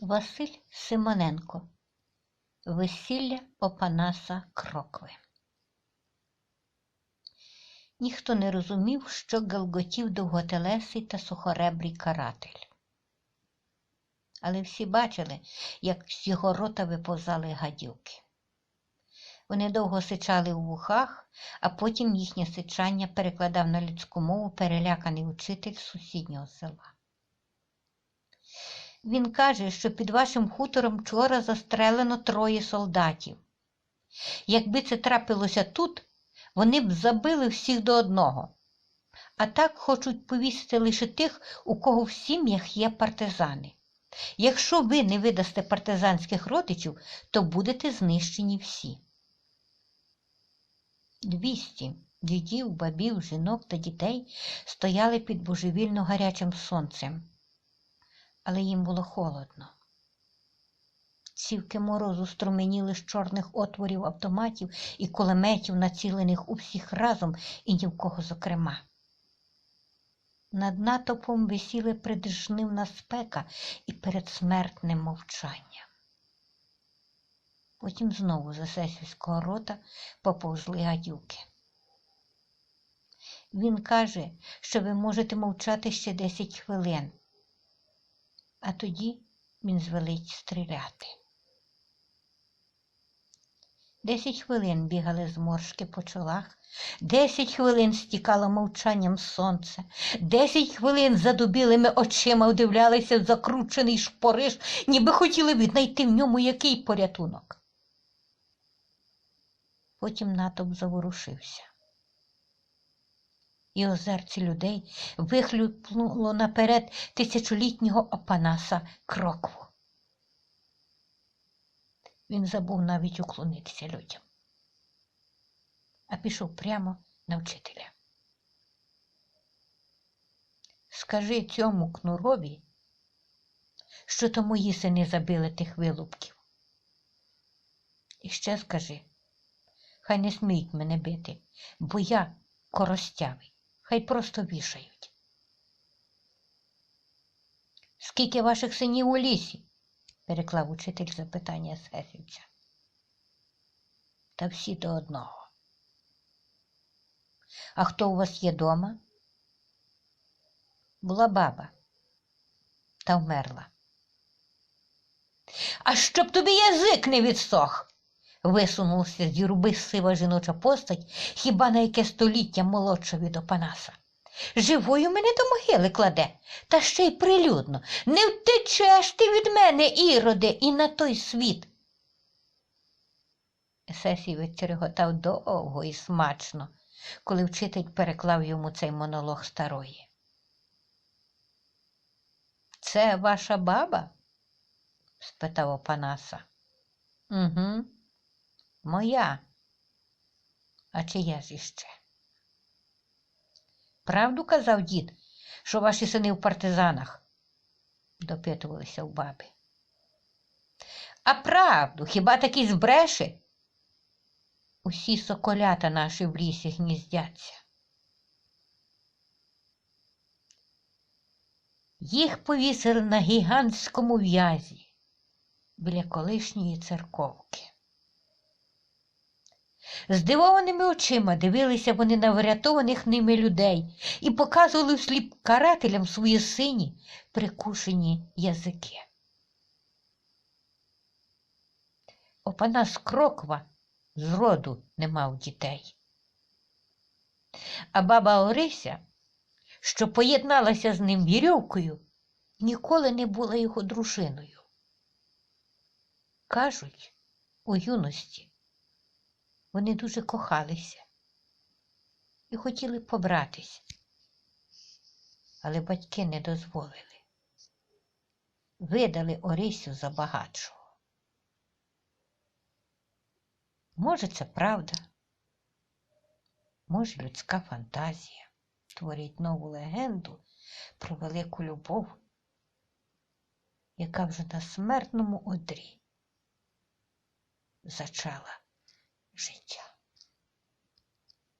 Василь Симоненко. Весілля Опанаса Крокви. Ніхто не розумів, що галготів довготелесий та сухоребрий каратель. Але всі бачили, як з його рота виповзали гадюки. Вони довго сичали у вухах, а потім їхнє сичання перекладав на людську мову переляканий учитель сусіднього села. Він каже, що під вашим хутором вчора застрелено троє солдатів. Якби це трапилося тут, вони б забили всіх до одного. А так хочуть повісити лише тих, у кого в сім'ях є партизани. Якщо ви не видасте партизанських родичів, то будете знищені всі. Двісті дідів, бабів, жінок та дітей стояли під божевільно гарячим сонцем, але їм було холодно. Цівки морозу струменіли з чорних отворів автоматів і кулеметів, націлених у всіх разом і ні в кого зокрема. Над натопом висіли придишнивна спека і передсмертне мовчання. Потім знову з Есесівського рота поповзли гадюки. Він каже, що ви можете мовчати ще 10 хвилин, а тоді він звелить стріляти. Десять хвилин бігали зморшки по чолах, десять хвилин стікало мовчанням сонце, десять хвилин задубілими очима вдивлялися в закручений шпориш, ніби хотіли віднайти в ньому який порятунок. Потім натовп заворушився. І озерці людей вихлюпнуло наперед тисячолітнього Опанаса Крокву. Він забув навіть уклонитися людям, а пішов прямо на вчителя. Скажи цьому кнурові, що то мої сини забили тих вилупків. І ще скажи, хай не сміють мене бити, бо я коростявий, хай просто вішають. Скільки ваших синів у лісі? переклав учитель запитання Сесівця. Та всі до одного. А хто у вас є дома? Була баба та вмерла. А щоб тобі язик не відсох, висунулася з юрби сива жіноча постать, хіба на яке століття молодша від Опанаса. Живою мене до могили кладе, та ще й прилюдно. Не втечеш ти від мене, іроде, і на той світ. Сесій відчереготав довго і смачно, коли вчитель переклав йому цей монолог старої. Це ваша баба? спитав Опанаса. Угу, моя. А чия ж іще? Правду казав дід, що ваші сини в партизанах? допитувалися у баби. А правду, хіба такі збреши? Усі соколята наші в лісі гніздяться. Їх повісили на гігантському в'язі біля колишньої церковки. Здивованими очима дивилися вони на врятованих ними людей і показували всліп карателям свої сині прикушені язики. Опанас Кроква зроду не мав дітей. А баба Орися, що поєдналася з ним вірьовкою, ніколи не була його дружиною. Кажуть, у юності вони дуже кохалися і хотіли побратися, але батьки не дозволили. Видали Орисю за багатшого. Може, це правда, може, людська фантазія творить нову легенду про велику любов, яка вже на смертному одрі зачала 睡觉。